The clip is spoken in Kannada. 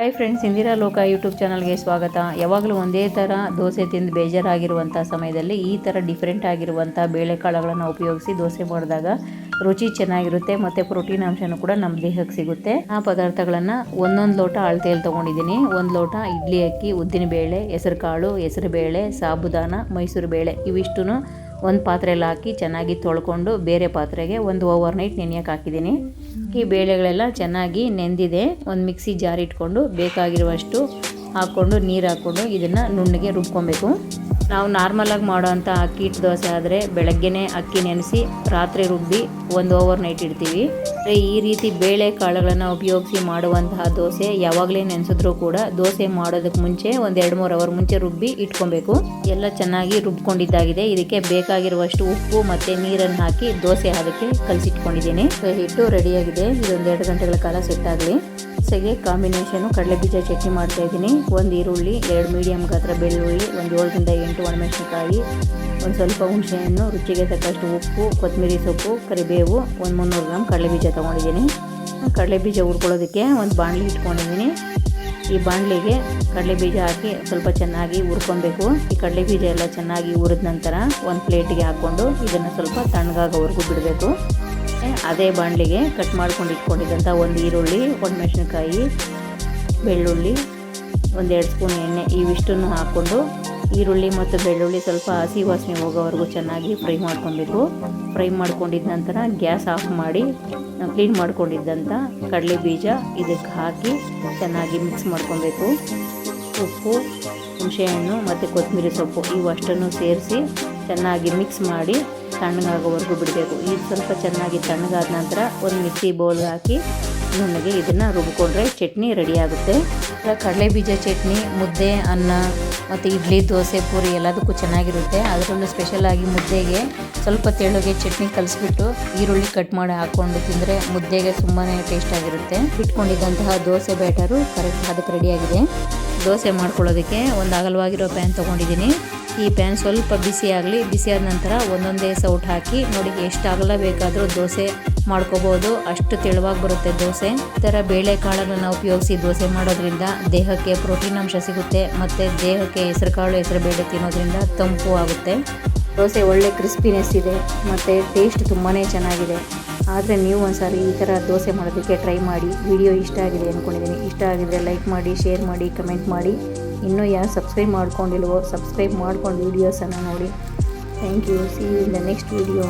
ಹಾಯ್ ಫ್ರೆಂಡ್ಸ್ ಇಂದಿರಾ ಲೋಕ ಯೂಟ್ಯೂಬ್ ಚಾನಲ್ಗೆ ಸ್ವಾಗತ. ಯಾವಾಗಲೂ ಒಂದೇ ಥರ ದೋಸೆ ತಿಂದು ಬೇಜಾರಾಗಿರುವಂಥ ಸಮಯದಲ್ಲಿ ಈ ಥರ ಡಿಫ್ರೆಂಟ್ ಆಗಿರುವಂಥ ಬೇಳೆಕಾಳುಗಳನ್ನು ಉಪಯೋಗಿಸಿ ದೋಸೆ ಮಾಡಿದಾಗ ರುಚಿ ಚೆನ್ನಾಗಿರುತ್ತೆ ಮತ್ತು ಪ್ರೋಟೀನ್ ಅಂಶನೂ ಕೂಡ ನಮ್ಮ ದೇಹಕ್ಕೆ ಸಿಗುತ್ತೆ. ಆ ಪದಾರ್ಥಗಳನ್ನು ಒಂದೊಂದು ಲೋಟ ಅಳತೆಯಲ್ಲಿ ತೊಗೊಂಡಿದ್ದೀನಿ. ಒಂದು ಲೋಟ ಇಡ್ಲಿ, ಅಕ್ಕಿ, ಉದ್ದಿನ ಬೇಳೆ ಹೆಸರು ಕಾಳು ಹೆಸರು ಬೇಳೆ, ಸಾಬುದಾನ, ಮೈಸೂರು ಬೇಳೆ ಇವಿಷ್ಟು ಒಂದು ಪಾತ್ರೆಯಲ್ಲಿ ಹಾಕಿ ಚೆನ್ನಾಗಿ ತೊಳ್ಕೊಂಡು ಬೇರೆ ಪಾತ್ರೆಗೆ ಒಂದು ಓವರ್ ನೈಟ್ ನೆನೆಯೋಕೆ ಹಾಕಿದ್ದೀನಿ. ಈ ಬೇಳೆಗಳೆಲ್ಲ ಚೆನ್ನಾಗಿ ನೆಂದಿದೆ. ಒಂದು ಮಿಕ್ಸಿ ಜಾರ್ ಇಟ್ಕೊಂಡು ಬೇಕಾಗಿರುವಷ್ಟು ಹಾಕ್ಕೊಂಡು, ನೀರು ಹಾಕ್ಕೊಂಡು ಇದನ್ನು ನುಣ್ಣಗೆ ರುಬ್ಕೊಬೇಕು. ನಾವು ನಾರ್ಮಲಾಗಿ ಮಾಡೋವಂಥ ಅಕ್ಕಿ ಹಿಟ್ಟು ದೋಸೆ ಆದರೆ ಬೆಳಗ್ಗೆನೇ ಅಕ್ಕಿ ನೆನೆಸಿ ರಾತ್ರಿ ರುಬ್ಬಿ ಒಂದು ಓವರ್ ನೈಟ್ ಇಡ್ತೀವಿ. ಈ ರೀತಿ ಬೇಳೆ ಕಾಳುಗಳನ್ನು ಉಪಯೋಗಿಸಿ ಮಾಡುವಂತಹ ದೋಸೆ ಯಾವಾಗಲೇ ನೆನೆಸಿದ್ರು ಕೂಡ ದೋಸೆ ಮಾಡೋದಕ್ಕೆ ಮುಂಚೆ ಒಂದು ಎರಡು ಮೂರು ಅವರ್ ಮುಂಚೆ ರುಬ್ಬಿ ಇಟ್ಕೊಬೇಕು. ಎಲ್ಲ ಚೆನ್ನಾಗಿ ರುಬ್ಕೊಂಡಿದ್ದಾಗಿದೆ. ಇದಕ್ಕೆ ಬೇಕಾಗಿರುವಷ್ಟು ಉಪ್ಪು ಮತ್ತು ನೀರನ್ನು ಹಾಕಿ ದೋಸೆ ಅದಕ್ಕೆ ಕಲಸಿಟ್ಕೊಂಡಿದ್ದೀನಿ. ಹಿಟ್ಟು ರೆಡಿಯಾಗಿದೆ. ಇದೊಂದು ಎರಡು ಗಂಟೆಗಳ ಕಾಲ ಸೆಟ್ ಆಗಲಿ. ದೋಸೆಗೆ ಕಾಂಬಿನೇಷನು ಕಡಲೆ ಬೀಜ ಚಟ್ನಿ ಮಾಡ್ತಾ ಇದ್ದೀನಿ. ಒಂದು ಈರುಳ್ಳಿ, ಎರಡು ಮೀಡಿಯಂ ಗಾತ್ರ ಬೆಳ್ಳುಳ್ಳಿ, ಒಂದು ಏಳರಿಂದ ಎಂಟು ಒಣಮೆಣಸಿನಕಾಯಿ, ಒಂದು ಸ್ವಲ್ಪ ಹುಣಸೆಹಣ್ಣು, ರುಚಿಗೆ ತಕ್ಕಷ್ಟು ಉಪ್ಪು ಕೊತ್ತಂಬರಿ ಸೊಪ್ಪು, ಕರಿಬೇವು, ಒಂದು ಮುನ್ನೂರು ಗ್ರಾಮ್ ಕಡಲೆ ಬೀಜ ತೊಗೊಂಡಿದ್ದೀನಿ. ಕಡಲೆ ಬೀಜ ಹುರ್ಕೊಳ್ಳೋದಕ್ಕೆ ಒಂದು ಬಾಣಲಿ ಇಟ್ಕೊಂಡಿದ್ದೀನಿ. ಈ ಬಾಣಲಿಗೆ ಕಡಲೆ ಬೀಜ ಹಾಕಿ ಸ್ವಲ್ಪ ಚೆನ್ನಾಗಿ ಹುರ್ಕೊಬೇಕು. ಈ ಕಡಲೆ ಬೀಜ ಎಲ್ಲ ಚೆನ್ನಾಗಿ ಹುರಿದ ನಂತರ ಒಂದು ಪ್ಲೇಟಿಗೆ ಹಾಕ್ಕೊಂಡು ಇದನ್ನು ಸ್ವಲ್ಪ ತಣ್ಣಗಾಗೋವರೆಗೂ ಬಿಡಬೇಕು. ಅದೇ ಬಾಣಲಿಗೆ ಕಟ್ ಮಾಡ್ಕೊಂಡು ಇಟ್ಕೊಂಡಿದ್ದಂಥ ಒಂದು ಈರುಳ್ಳಿ, ಒಂದು ಮೆಣಸಿನ್ಕಾಯಿ, ಬೆಳ್ಳುಳ್ಳಿ, ಒಂದೆರಡು ಸ್ಪೂನ್ ಎಣ್ಣೆ, ಇವಿಷ್ಟನ್ನು ಹಾಕ್ಕೊಂಡು ಈರುಳ್ಳಿ ಮತ್ತು ಬೆಳ್ಳುಳ್ಳಿ ಸ್ವಲ್ಪ ಹಸಿ ವಾಸನೆ ಹೋಗೋವರೆಗೂ ಚೆನ್ನಾಗಿ ಫ್ರೈ ಮಾಡ್ಕೊಬೇಕು ಫ್ರೈ ಮಾಡ್ಕೊಂಡಿದ್ದ ನಂತರ ಗ್ಯಾಸ್ ಆಫ್ ಮಾಡಿ ಕ್ಲೀನ್ ಮಾಡ್ಕೊಂಡಿದ್ದಂಥ ಕಡಲೆ ಬೀಜ ಇದಕ್ಕೆ ಹಾಕಿ ಚೆನ್ನಾಗಿ ಮಿಕ್ಸ್ ಮಾಡ್ಕೊಬೇಕು. ಉಪ್ಪು, ಹುಣಸೆಹಣ್ಣು ಮತ್ತು ಕೊತ್ತಂಬರಿ ಸೊಪ್ಪು ಇವಷ್ಟನ್ನು ಸೇರಿಸಿ ಚೆನ್ನಾಗಿ ಮಿಕ್ಸ್ ಮಾಡಿ ತಣ್ಣಗಾಗೋವರೆಗೂ ಬಿಡಬೇಕು. ಇದು ಸ್ವಲ್ಪ ಚೆನ್ನಾಗಿ ತಣ್ಣಗಾದ ನಂತರ ಒಂದು ಮಿಕ್ಸಿ ಬೌಲ್ಗೆ ಹಾಕಿ ನುಣ್ಣಗೆ ಇದನ್ನು ರುಬ್ಕೊಂಡ್ರೆ ಚಟ್ನಿ ರೆಡಿ ಆಗುತ್ತೆ ಕಡಲೆ ಬೀಜ, ಚಟ್ನಿ, ಮುದ್ದೆ, ಅನ್ನ ಮತ್ತು ಇಡ್ಲಿ, ದೋಸೆ, ಪೂರಿ ಎಲ್ಲದಕ್ಕೂ ಚೆನ್ನಾಗಿರುತ್ತೆ. ಅದರಲ್ಲೂ ಸ್ಪೆಷಲಾಗಿ ಮುದ್ದೆಗೆ ಸ್ವಲ್ಪ ತೆಳುಗೆ ಚಟ್ನಿ ಕಲಿಸ್ಬಿಟ್ಟು ಈರುಳ್ಳಿ ಕಟ್ ಮಾಡಿ ಹಾಕ್ಕೊಂಡು ತಿಂದರೆ ಮುದ್ದೆಗೆ ತುಂಬಾ ಟೇಸ್ಟಾಗಿರುತ್ತೆ ಇಟ್ಕೊಂಡಿದ್ದಂತಹ ದೋಸೆ ಬ್ಯಾಟರು ಕರೆಕ್ಟ್ ಅದಕ್ಕೆ ರೆಡಿಯಾಗಿದೆ ದೋಸೆ ಮಾಡ್ಕೊಳ್ಳೋದಕ್ಕೆ ಒಂದು ಅಗಲವಾಗಿರೋ ಪ್ಯಾನ್ ತೊಗೊಂಡಿದ್ದೀನಿ. ಈ ಪ್ಯಾನ್ ಸ್ವಲ್ಪ ಬಿಸಿ ಆಗಲಿ ಬಿಸಿಯಾದ ನಂತರ ಒಂದೊಂದೇ ಸೌಟ್ ಹಾಕಿ ನೋಡಿ ಎಷ್ಟು ಅಗಲ ಬೇಕಾದರೂ ದೋಸೆ ಮಾಡ್ಕೋಬೋದು. ಅಷ್ಟು ತೆಳುವಾಗಿ ಬರುತ್ತೆ ದೋಸೆ. ಈ ಥರ ಬೇಳೆಕಾಳನ್ನು ಉಪಯೋಗಿಸಿ ದೋಸೆ ಮಾಡೋದ್ರಿಂದ ದೇಹಕ್ಕೆ ಪ್ರೋಟೀನ್ ಅಂಶ ಸಿಗುತ್ತೆ, ಮತ್ತು ದೇಹಕ್ಕೆ ಹೆಸರುಕಾಳು ಹೆಸರು ಬೇಳೆ ತಿನ್ನೋದ್ರಿಂದ ತಂಪು ಆಗುತ್ತೆ. ದೋಸೆ ಒಳ್ಳೆ ಕ್ರಿಸ್ಪಿನೆಸ್ ಇದೆ, ಮತ್ತು ಟೇಸ್ಟ್ ತುಂಬಾ ಚೆನ್ನಾಗಿದೆ. ಆದರೆ ನೀವು ಒಂದ್ಸಾರಿ ಈ ಥರ ದೋಸೆ ಮಾಡೋದಕ್ಕೆ ಟ್ರೈ ಮಾಡಿ. ವಿಡಿಯೋ ಇಷ್ಟ ಆಗಿದೆ ಅಂದ್ಕೊಂಡಿದ್ದೀನಿ ಇಷ್ಟ ಆಗಿದ್ರೆ ಲೈಕ್ ಮಾಡಿ, ಶೇರ್ ಮಾಡಿ, ಕಮೆಂಟ್ ಮಾಡಿ. ಇನ್ನೂ ಯಾರು ಸಬ್ಸ್ಕ್ರೈಬ್ ಮಾಡ್ಕೊಂಡಿಲ್ವೋ ಸಬ್ಸ್ಕ್ರೈಬ್ ಮಾಡ್ಕೊಂಡು ವೀಡಿಯೋಸನ್ನು ನೋಡಿ. Thank you see in the next video